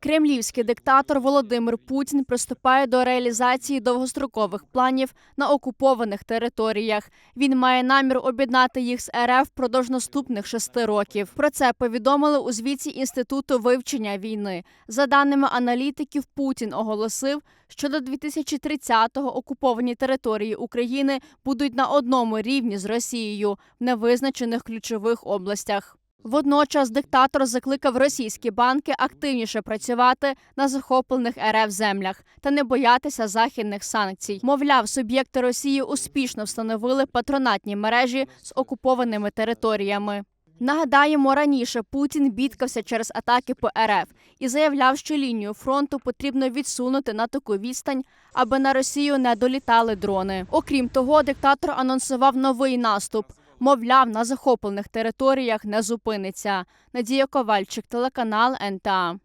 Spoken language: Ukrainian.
Кремлівський диктатор Володимир Путін приступає до реалізації довгострокових планів на окупованих територіях. Він має намір об'єднати їх з РФ впродовж наступних шести років. Про це повідомили у звіті інституту вивчення війни. За даними аналітиків, Путін оголосив, що до 2030-го окуповані території України будуть на одному рівні з Росією в невизначених ключових областях. Водночас диктатор закликав російські банки активніше працювати на захоплених РФ землях та не боятися західних санкцій. Мовляв, суб'єкти Росії успішно встановили патронатні мережі з окупованими територіями. Нагадаємо, раніше Путін бідкався через атаки по РФ і заявляв, що лінію фронту потрібно відсунути на таку відстань, аби на Росію не долітали дрони. Окрім того, диктатор анонсував новий наступ. Мовляв, на захоплених територіях не зупиниться. Надія Ковальчик, телеканал НТА.